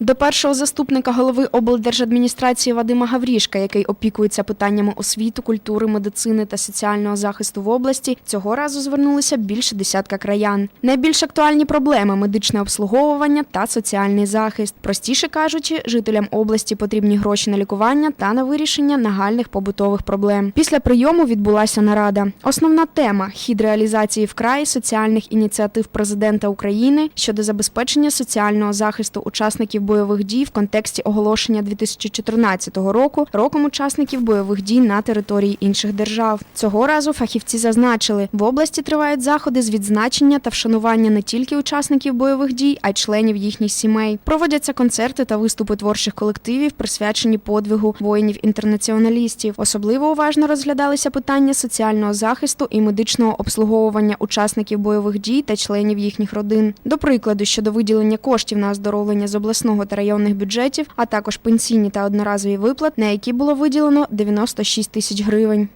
До першого заступника голови облдержадміністрації Вадима Гаврішка, який опікується питаннями освіти, культури, медицини та соціального захисту в області, цього разу звернулися більше десятка краян. Найбільш актуальні проблеми медичне обслуговування та соціальний захист. Простіше кажучи, жителям області потрібні гроші на лікування та на вирішення нагальних побутових проблем. Після прийому відбулася нарада. Основна тема хід реалізації в краї соціальних ініціатив президента України щодо забезпечення соціального захисту учасників бойових дій в контексті оголошення 2014 року роком учасників бойових дій на території інших держав. Цього разу фахівці зазначили, в області тривають заходи з відзначення та вшанування не тільки учасників бойових дій, а й членів їхніх сімей. Проводяться концерти та виступи творчих колективів, присвячені подвигу воїнів-інтернаціоналістів. Особливо уважно розглядалися питання соціального захисту і медичного обслуговування учасників бойових дій та членів їхніх родин. До прикладу, щодо виділення коштів на оздоровлення з обласного та районних бюджетів, а також пенсійні та одноразові виплат, на які було виділено 96 тисяч гривень.